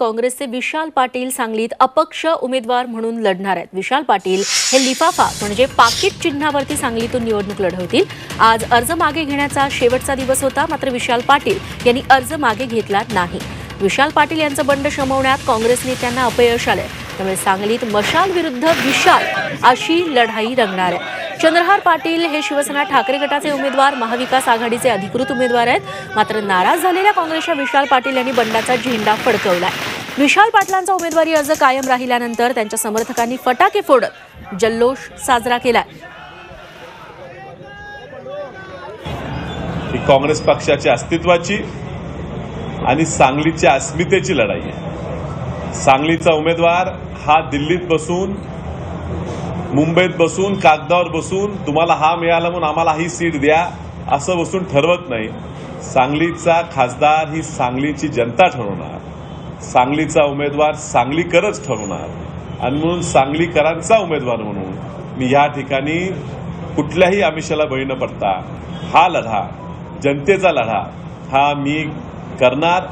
काँग्रेसचे विशाल पाटील सांगलीत अपक्ष उमेदवार म्हणून लढणार आहेत. विशाल पाटील हे लिफाफा म्हणजे पाकिट चिन्हावरती सांगलीतून निवडणूक लढवतील. आज अर्ज मागे घेण्याचा शेवटचा दिवस होता मात्र विशाल पाटील यांनी अर्ज मागे घेतला नाही. विशाल पाटील यांचं बंड शमवण्यात काँग्रेस नेत्यांना अपयश आलंय. त्यामुळे सांगलीत मशाल विरुद्ध विशाल अशी लढाई रंगणार आहे. चंद्रहार पाटील हे शिवसेना ठाकरे गटाचे उमेदवार महाविकास आघाडीचे अधिकृत उमेदवार आहेत. मात्र नाराज झालेल्या काँग्रेसच्या विशाल पाटील यांनी बंडाचा झेंडा फडकवलाय. विशाल पाटलांचा उमेदवारी अर्ज कायम राहिल्यानंतर त्यांच्या समर्थकांनी फटाके फोडत जल्लोष साजरा केलाय. ही काँग्रेस पक्षाच्या अस्तित्वाची आणि सांगलीच्या अस्मितेची लढाई आहे. सांगलीचा उमेदवार हा दिल्लीत बसून मुंबईत बसून कागदावर बसून तुम्हाला हा मिळाला म्हणून आम्हाला ही सीट द्या असं बसून ठरवत नाही. सांगलीचा खासदार ही सांगलीची जनता ठरवणार. सांगलीचा उमेदवार सांगलीकरच ठरवणार. आणि म्हणून सांगलीकरांचा उमेदवार म्हणून मी या ठिकाणी कुठल्याही आमिषाला बळी न पडता हा लढा जनतेचा लढा हा मी करणार.